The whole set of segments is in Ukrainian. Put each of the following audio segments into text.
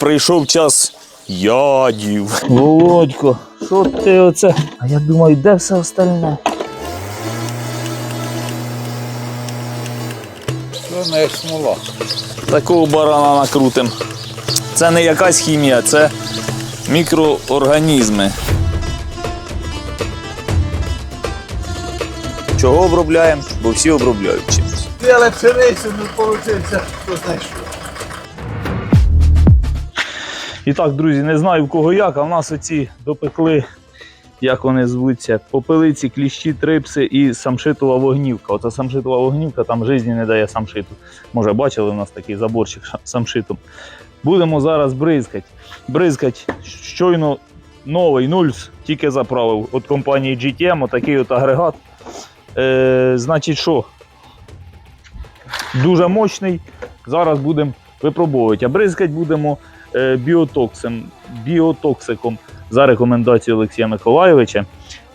Прийшов час ядів. Володько, що ти оце? А я думаю, де все остальне? Це не як смола. Такого барана накрутим. Це не якась хімія, це мікроорганізми. Чого обробляємо? Бо всі обробляють чимось. Але пшеницю не получився, хто знає що. І так, друзі, не знаю в кого як, а в нас оці допекли, як вони звуться, попелиці, кліщі, трипси і самшитова вогнівка. Оце самшитова вогнівка, там житті не дає самшиту. Може, бачили у нас такий заборчик самшитом. Будемо зараз бризкати. Бризкать щойно новий нульс, тільки заправив від компанії GTM, отакий от агрегат. Е, значить, що? Дуже мощний. Зараз будемо випробовувати. А бризкати будемо е, біотоксим, біотоксиком за рекомендацією Олексія Миколайовича.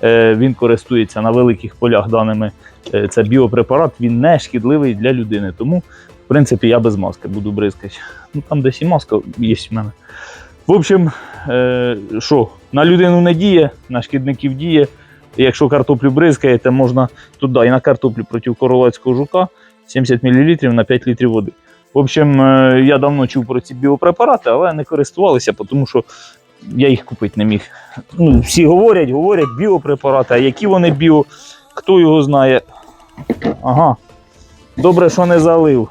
Е, Він користується на великих полях даними. Е, Це біопрепарат, він не шкідливий для людини. Тому, в принципі, я без маски буду бризкати. Ну там десь і маска є в мене. В общем, що, на людину не діє, на шкідників діє. Якщо картоплю бризкаєте, можна туди і на картоплю проти королевського жука 70 мл на 5 літрів води. В общем, е, я давно чув про ці біопрепарати, але не користувалися, тому що я їх купити не міг. Ну, всі говорять, говорять біопрепарати, а які вони біо, хто його знає. Ага. Добре, що не залив.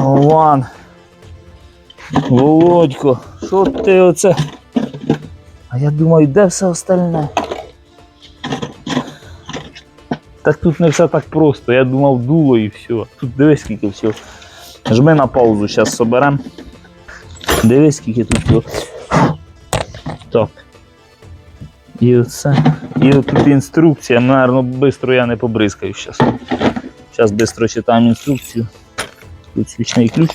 Ван. Володько, що ти оце? А я думаю, де все остальне? Так тут не все так просто. Я думав, дуло і все. Тут дивись, скільки всього. Жми на паузу, зараз соберемо. Дивись, скільки тут всього. Так. І оце. І от тут інструкція. Наверно, швидко я не побризкаю зараз. Зараз швидко читаємо інструкцію. Тут свічний ключ,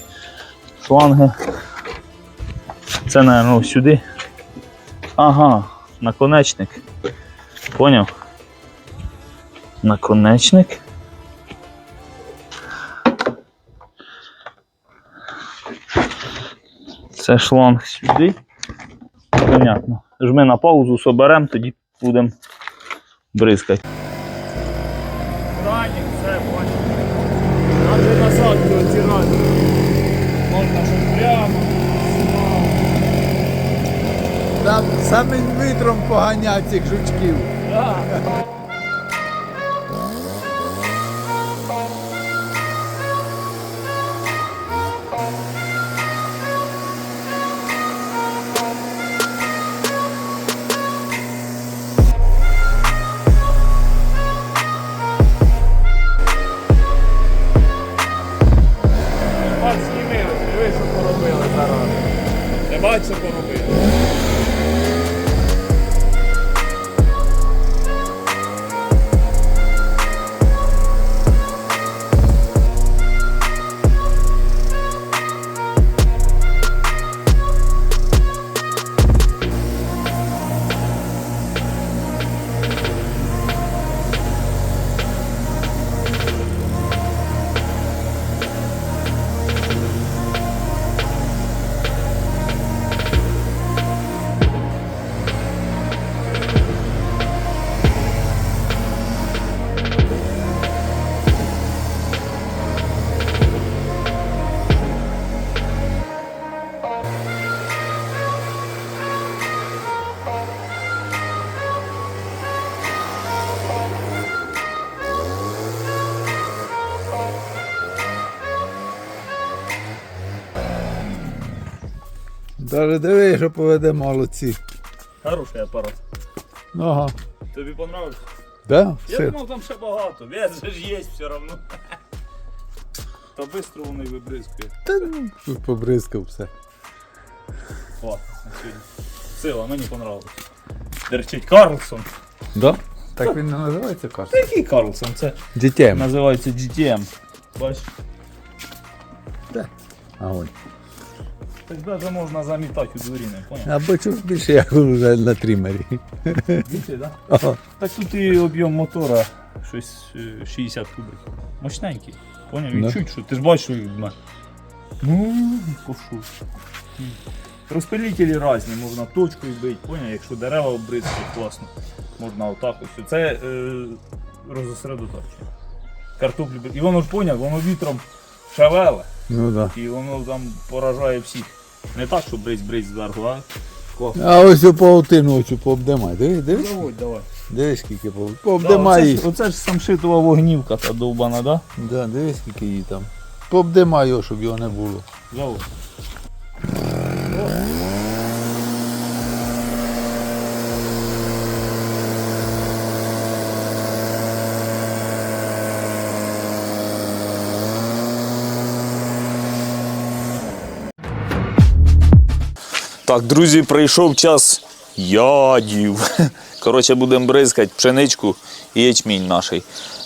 шланги. Це, мабуть, сюди. Ага, наконечник. Поняв? Наконечник. Це шланг сюди. Понятно. Жми на паузу, соберемо, тоді будемо бризкати. Ранік, все, бачите. Нам же насадки оці. Можна щось прямо. Там самим вітром поганяв цих жучків. От Даже диви, що поведе молодці. Хороший апарат. Ага. Тобі понравився? Да? Я Все. думав, там ще багато. Вес же ж є все одно. Та швидко воно й вибризкує. Та ну, тут побризкав все. О, на сьогодні. Сила, мені понравилось. Дерчить Карлсон. Да? Так він не називається кашта. Який Карлсон? Це Дітям. називається GTM. Бачиш? Огонь. Так навіть можна замітати у дворі, не поняв? Або чуть більше, як вже на трімері. Бачите, да? Ага. Так тут і об'єм мотора щось е, 60 кубиків. Мощненький. Поняв? Да. І чуть, що ти ж бачиш, що в мене. Ну, кошу. Розпилітелі різні, можна точкою бити, поняв, якщо дерева обризкати класно, можна отак ось. Це е, розосередоточення. Картоплю. І воно ж поняв, воно вітром шавеле, Ну да. і воно там поражає всіх. Не так, що бриць-бриць зверху, а. А ось цю паутину оцю пообдимай. Дивись, дивись. Давай, давай. Дивись, скільки паутин. Пообдимай ж, оце ж самшитова вогнівка та довбана, да? Да, дивись, скільки її там. Пообдимай його, щоб його не було. Давай. Так, друзі, прийшов час ядів. Коротше, будемо бризкати пшеничку і ячмінь наш.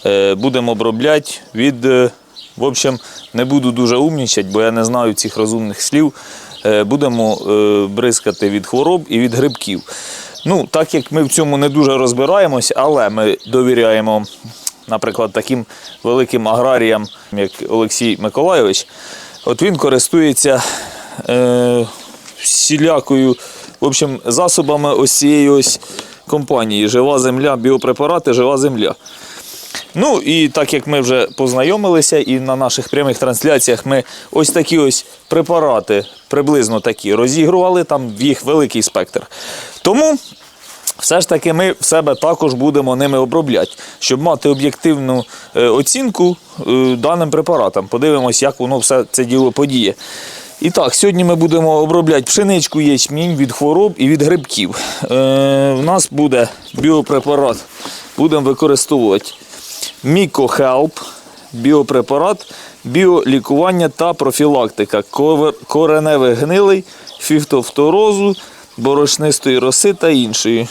Е, будемо обробляти від. е, В общем, не буду дуже умнічати, бо я не знаю цих розумних слів. Е, будемо бризкати від хвороб і від грибків. Ну, так як ми в цьому не дуже розбираємось, але ми довіряємо, наприклад, таким великим аграріям, як Олексій Миколайович, от він користується всілякою в общем, засобами ось ось компанії Жива земля, біопрепарати, жива земля. Ну і так як ми вже познайомилися, і на наших прямих трансляціях ми ось такі ось препарати, приблизно такі, розігрували, там їх великий спектр. Тому все ж таки ми в себе також будемо ними обробляти, щоб мати об'єктивну е, оцінку е, даним препаратам. Подивимось, як воно все це діло подіє. І так, сьогодні ми будемо обробляти пшеничку, ячмінь від хвороб і від грибків. Е, у нас буде біопрепарат, будемо використовувати Мікохелп, біопрепарат, біолікування та профілактика кореневих гнилей, фіфтофторозу, борошнистої роси та іншої.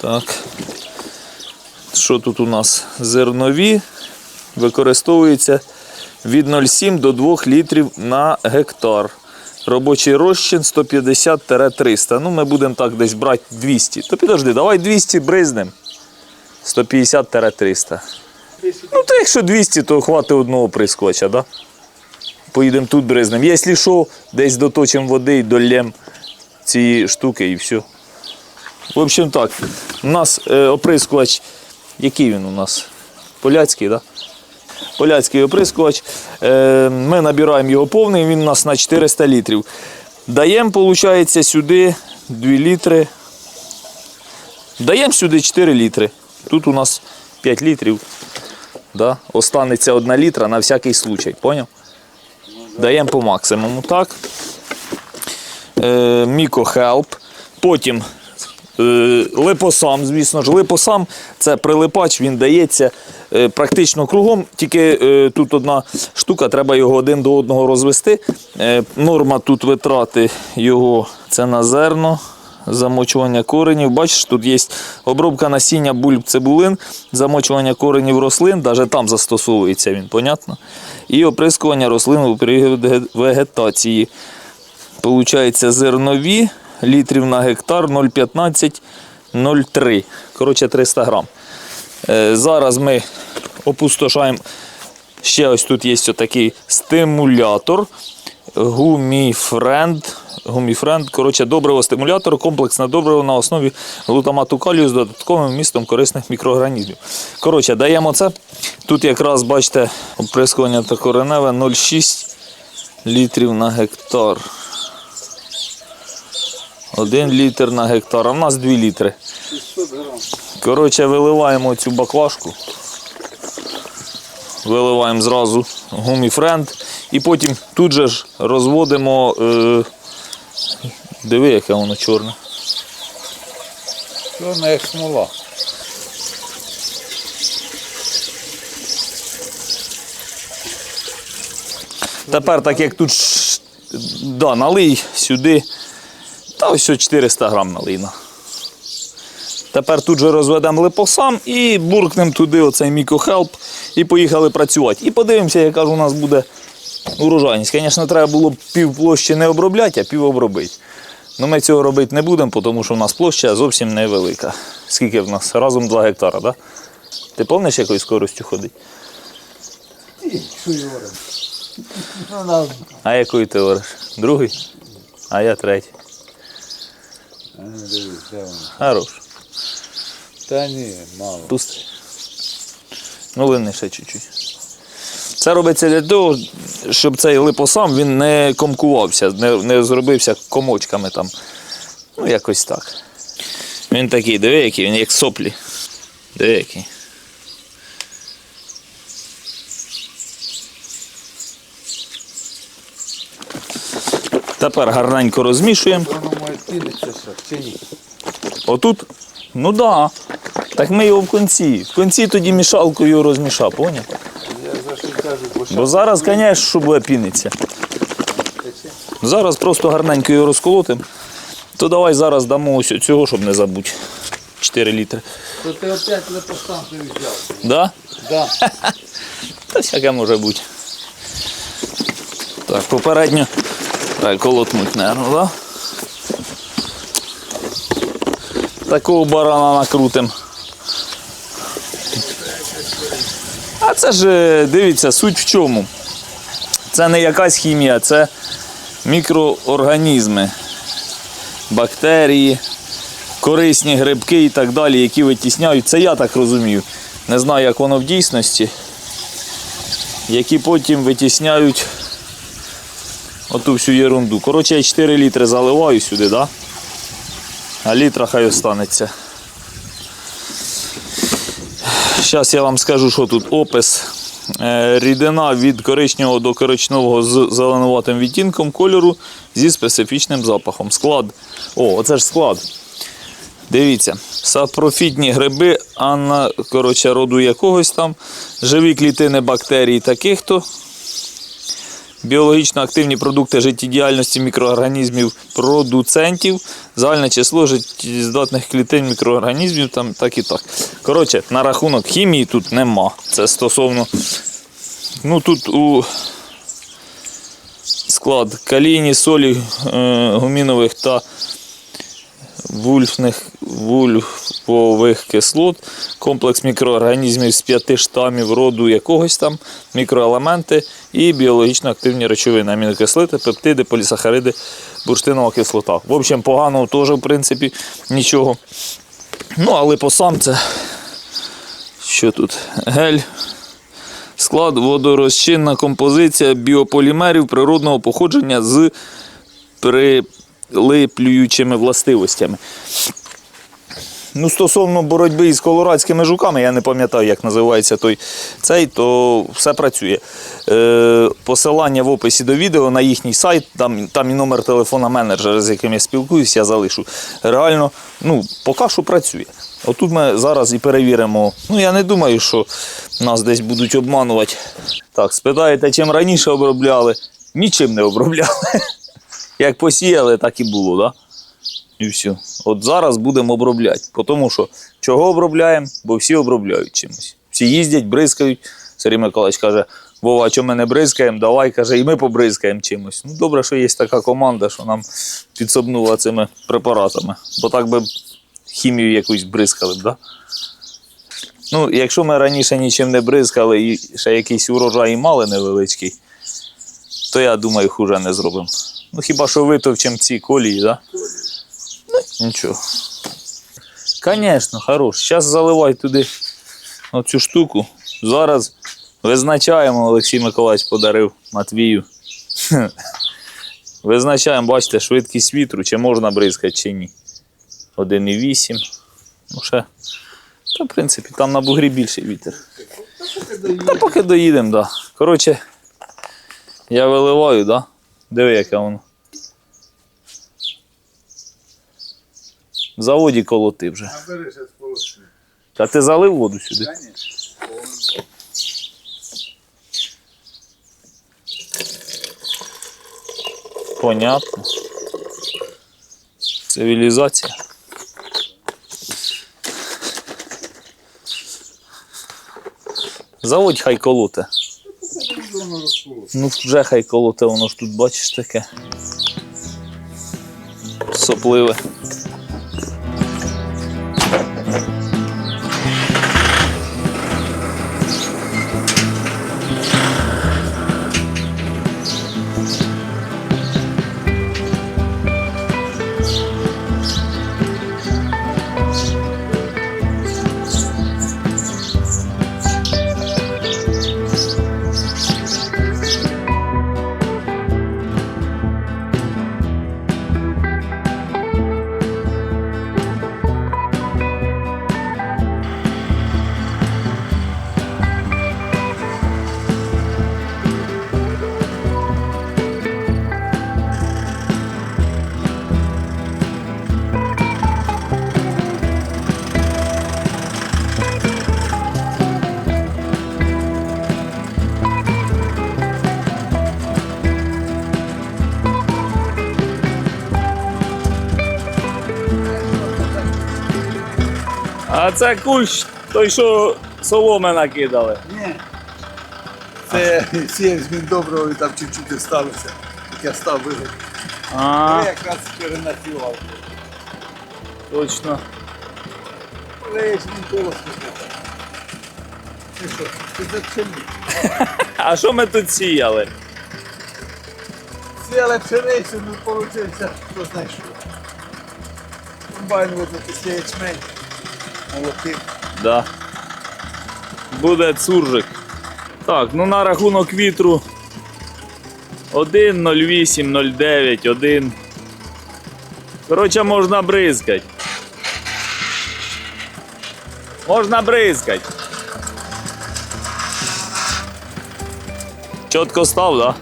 Так. Що тут у нас? Зернові використовується від 0,7 до 2 літрів на гектар. Робочий розчин 150-300. Ну, ми будемо так десь брати 200. То підожди, давай 200 бризнем. 150-300. Ну, то якщо 200, то хватить одного прискоча, да? Поїдемо тут бризнем. Якщо що, десь доточимо води і долємо ці штуки і все. В общем так, у нас е, оприскувач, який він у нас? Поляцький, так? Да? Поляцький оприскувач. Е, ми набираємо його повний, він у нас на 400 літрів. Даємо, виходить, сюди 2 літри. Даємо сюди 4 літри. Тут у нас 5 літрів. Да? Останеться 1 літра на всякий случай. Поняв? Даємо по максимуму. Так. Е, Мікохелп. Потім е, липосам, звісно ж. Липосам це прилипач, він дається практично кругом. Тільки е, тут одна штука, треба його один до одного розвести. Е, норма тут витрати його це на зерно. Замочування коренів. Бачиш, тут є обробка насіння бульб цибулин, замочування коренів рослин, навіть там застосовується він, понятно? І оприскування рослин у період вегетації. Получається зернові літрів на гектар 0,15 0,3. Коротше, 300 грам. Е, зараз ми опустошаємо. Ще ось тут є такий стимулятор. Гуміфренд. Гуміфренд, коротше, добриво стимулятор, комплексне добриво на основі глутамату калію з додатковим вмістом корисних мікроорганізмів. Коротше, даємо це. Тут якраз бачите, оприскування та кореневе 0,6 літрів на гектар. Один літр на гектар, а в нас 2 літри. Коротше, виливаємо цю баклажку. Виливаємо зразу гуміфренд. І потім тут же ж розводимо. Е, диви, яке воно чорне. Чорна як смола. Тепер, так як тут да, налий сюди. Та ось ось 400 грам налийна. Тепер тут же розведемо липосам і буркнемо туди оцей мікохелп і поїхали працювати. І подивимося, яка ж у нас буде урожайність. Звісно, треба було б пів площі не обробляти, а пів обробити. Ну ми цього робити не будемо, тому що в нас площа зовсім невелика. Скільки в нас? Разом 2 гектара, так? Да? Ти пам'ятаєш, якою скоростю ходить? Ну, А який ти говориш? Другий? А я третій. воно. Хорош. Та ні, мало. Пусти. Ну, лини ще чуть-чуть. Це робиться для того, щоб цей липосам він не комкувався, не, не зробився комочками там. Ну, якось так. Він такий, диви, який, він як соплі. Диви, який. Тепер гарненько розмішуємо. Воно може пілиться що, чи ні? Отут? Ну да. Так ми його в кінці. В кінці тоді мішалкою розмішав, поняв? Я за що кажу, бо Бо зараз, звісно, що буде піниться. Зараз просто гарненько його розколотимо. То давай зараз дамо ось цього, щоб не забути. 4 літри. То ти опять лепостанцію взяв. Да? Да. Та всяке може бути. Так, попередньо. Так, колотнуть, мабуть, да? Такого барана накрутим. А це ж, е, дивіться, суть в чому. Це не якась хімія, це мікроорганізми, бактерії, корисні грибки і так далі, які витісняють. Це я так розумію. Не знаю, як воно в дійсності які потім витісняють оту всю ерунду. Коротше, я 4 літри заливаю сюди, да? а літра хай останеться. Зараз я вам скажу, що тут опис. Е, Рідина від коричневого до коричневого з зеленуватим відтінком кольору зі специфічним запахом. Склад. О, оце ж склад. Дивіться, сапрофітні гриби, анна коротше, роду якогось там, живі клітини бактерій таких то. Біологічно активні продукти життєдіяльності мікроорганізмів продуцентів, загальне число життєздатних клітин мікроорганізмів, там так і так. Коротше, на рахунок хімії тут нема. Це стосовно. Ну тут у склад калійні, солі е, гумінових та вульфних вульфових кислот, комплекс мікроорганізмів з п'яти штамів роду якогось там, мікроелементи і біологічно активні речовини, амінокислити, пептиди, полісахариди, бурштинова кислота. В общем, поганого теж, в принципі, нічого. Ну, але по сам це. Що тут? Гель. Склад водорозчинна композиція біополімерів природного походження з прилиплюючими властивостями. Ну, стосовно боротьби із колорадськими жуками, я не пам'ятаю, як називається той цей, то все працює. Е, посилання в описі до відео на їхній сайт, там, там і номер телефона менеджера, з яким я спілкуюсь, я залишу. Реально, ну, поки що працює. Отут ми зараз і перевіримо. Ну, я не думаю, що нас десь будуть обманувати. Так, спитаєте, чим раніше обробляли? Нічим не обробляли. Як посіяли, так і було. Да? І все. От зараз будемо обробляти. Тому що чого обробляємо? Бо всі обробляють чимось. Всі їздять, бризкають. Сергій Миколаївич каже, Вова, чому ми не бризкаємо? Давай, каже, і ми побризкаємо чимось. Ну, добре, що є така команда, що нам підсобнула цими препаратами. Бо так би хімію якусь бризкали б, да? Ну, якщо ми раніше нічим не бризкали і ще якийсь урожай мали невеличкий, то я думаю, хуже не зробимо. Ну хіба що витовчимо ці колії. Да? Ну, нічого. Звісно, хорош. Зараз заливай туди оцю штуку. Зараз визначаємо, Олексій Миколаївич подарив Матвію. Визначаємо, бачите, швидкість вітру, чи можна бризкати, чи ні. 1,8. Ну ще. Та, в принципі, там на бугрі більший вітер. Та поки доїдемо, так. Да. Коротше, я виливаю, так? Да? Диви, яке воно. В заводі колоти вже. Та ти залив воду сюди? Понятно. Цивілізація. Заводь хай колоте. Воно розполосне. Ну вже хай колоте, воно ж тут бачиш таке. Сопливе. А це кущ, той, що соломи накидали. Ні. Це сіяв з доброго і там чуть-чуть сталося. Так я став вигод. А, Я якраз перенацював. точно. Колос Ти що, ти за? А що ми тут сіяли? Сіяли пшеницю, ну получився, хто знає що. Комбайн вот це ячмень. Молотив. Да. Буде цуржик. Так, ну на рахунок вітру 1, 08, 09, 1. Коротше, можна бризкать. Можна бризкать. Чітко став, так?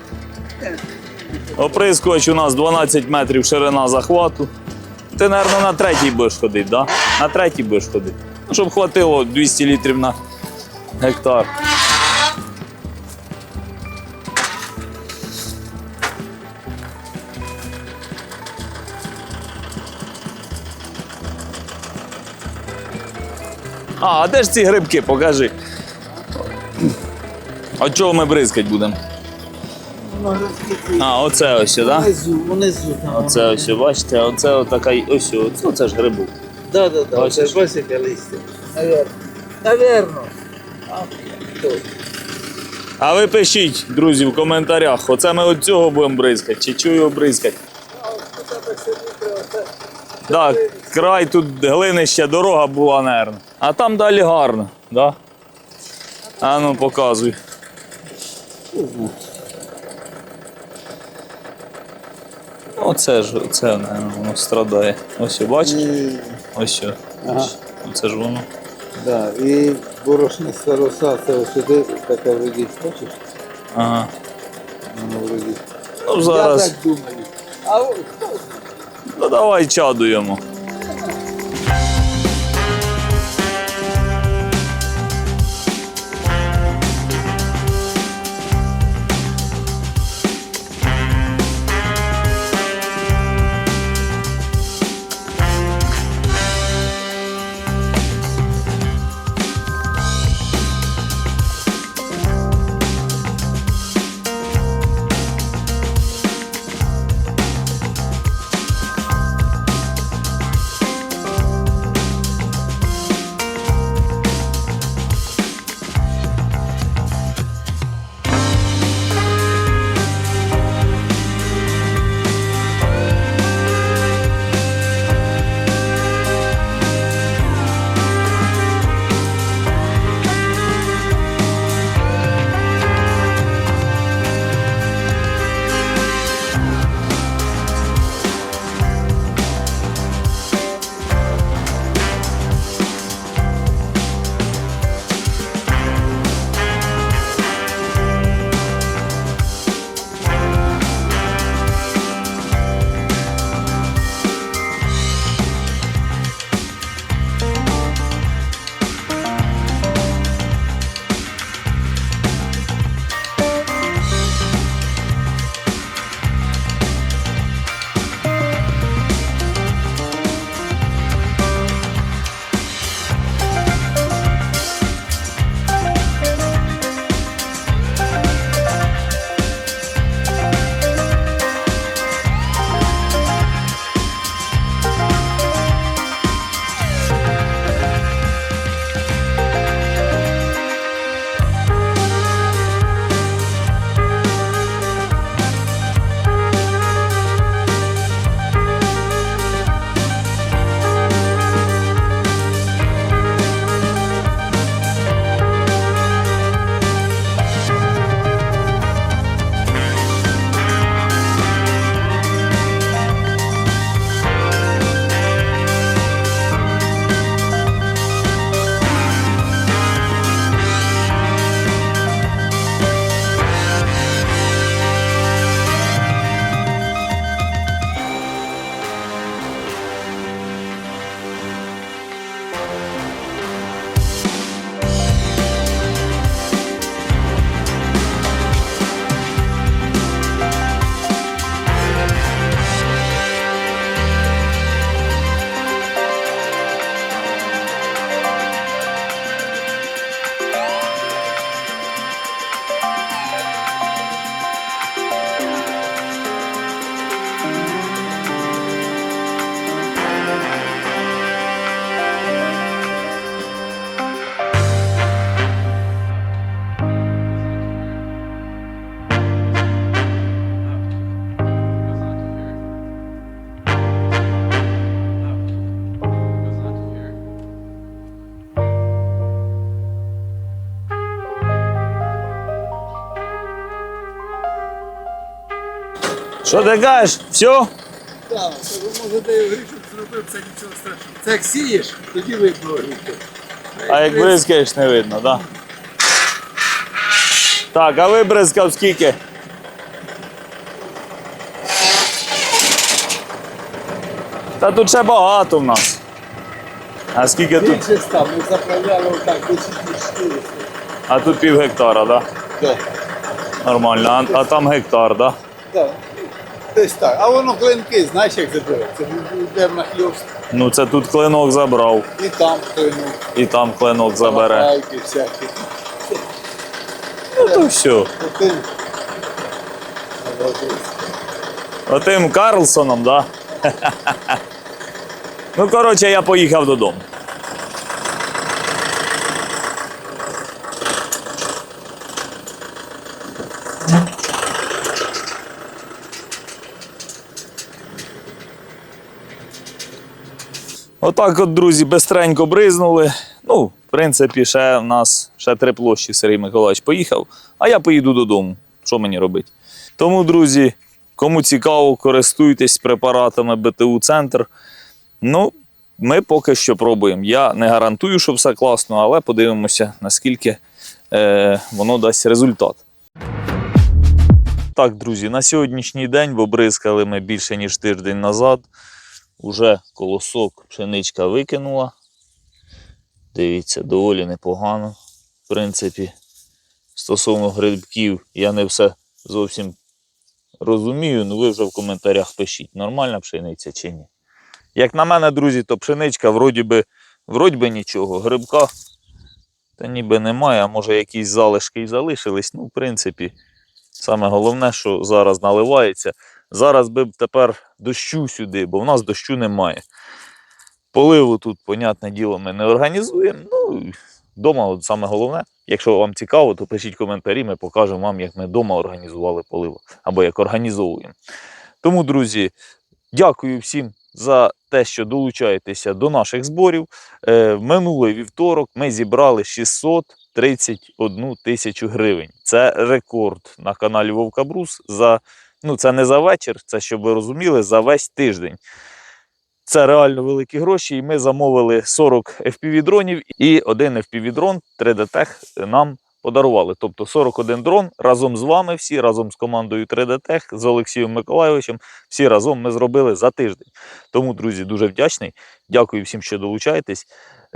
Да? Оприскувач у нас 12 метрів ширина захвату. Ти, мабуть, на третій будеш ходити, да? На третій будеш ходити. Ну, щоб хватило 200 літрів на гектар. А, а де ж ці грибки? Покажи. А чого ми бризкать будемо? А, оце ось, так? Да? Внизу, внизу. Оце ось, бачите, оце отака, ось, ось, оце ж грибок. Да, да, да. Бачиш? Це бачите листя. Наверно. Наверно. А? А ви пишіть, друзі, в коментарях, оце ми от цього будемо бризкати, чи його бризкати. Так, край тут глинище, дорога була, наверно. А там далі гарно, да? А ну показуй. Оце ж, оце, наверно, воно страдає. Ось, бачиш? Ось. що. Ага. Це ж воно. Да, і борошна староса, це ось сюди така вроді, Хочеш? Ага. Воно вроді. Ну зараз. Я так думаю. А от хто Ну давай чадуємо. Що ти кажеш? Все? Так, то ви можете грішок зробив, це нічого страшного. Це як сієш, тоді видно грішок. А як бризкаєш, не видно, так? Да? Так, а ви бризкав скільки? Та тут ще багато в нас. А скільки тут? Більше став, ми заправляли отак, 10 400. А тут пів гектара, так? Да? Так, Нормально. А, а там гектар, так? Да? так. Десь так. А воно клинки, знаєш, як забере? Це йде на хльост. Ну це тут клинок забрав, І там клинок. і там клинок забере. Лапайки всякі. Ну то все. Отим. Отим Карлсоном, да? ну, коротше, я поїхав додому. Отак от, друзі, бистренько бризнули. Ну, в принципі, ще в нас ще три площі Сергій Миколаївич поїхав, а я поїду додому. Що мені робити? Тому, друзі, кому цікаво, користуйтесь препаратами БТУ Центр. Ну, ми поки що пробуємо. Я не гарантую, що все класно, але подивимося, наскільки е, воно дасть результат. Так, друзі, на сьогоднішній день обризкали ми більше ніж тиждень назад. Уже колосок пшеничка викинула. Дивіться, доволі непогано. В принципі, стосовно грибків, я не все зовсім розумію, ну ви вже в коментарях пишіть, нормальна пшениця чи ні. Як на мене, друзі, то пшеничка вроді би, вроді би нічого. Грибка та ніби немає, а може якісь залишки і залишились. Ну, в принципі, саме головне, що зараз наливається. Зараз би б тепер дощу сюди, бо в нас дощу немає. Поливу тут, понятне діло, ми не організуємо. Ну, вдома от саме головне. Якщо вам цікаво, то пишіть коментарі, ми покажемо вам, як ми вдома організували поливу або як організовуємо. Тому, друзі, дякую всім за те, що долучаєтеся до наших зборів. Е, минулий вівторок ми зібрали 631 тисячу гривень. Це рекорд на каналі Вовка Брус. За, ну, це не за вечір, це щоб ви розуміли, за весь тиждень. Це реально великі гроші, і ми замовили 40 FPV-дронів і один FPV-дрон 3D Tech нам подарували. Тобто 41 дрон разом з вами всі, разом з командою 3D Tech, з Олексієм Миколайовичем, всі разом ми зробили за тиждень. Тому, друзі, дуже вдячний. Дякую всім, що долучаєтесь.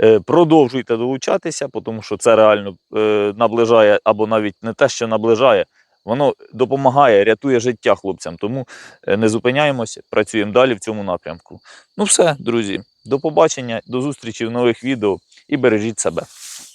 Е, Продовжуйте долучатися, тому що це реально е, наближає, або навіть не те, що наближає, воно допомагає, рятує життя хлопцям. Тому е, не зупиняємося, працюємо далі в цьому напрямку. Ну все, друзі, до побачення, до зустрічі в нових відео і бережіть себе.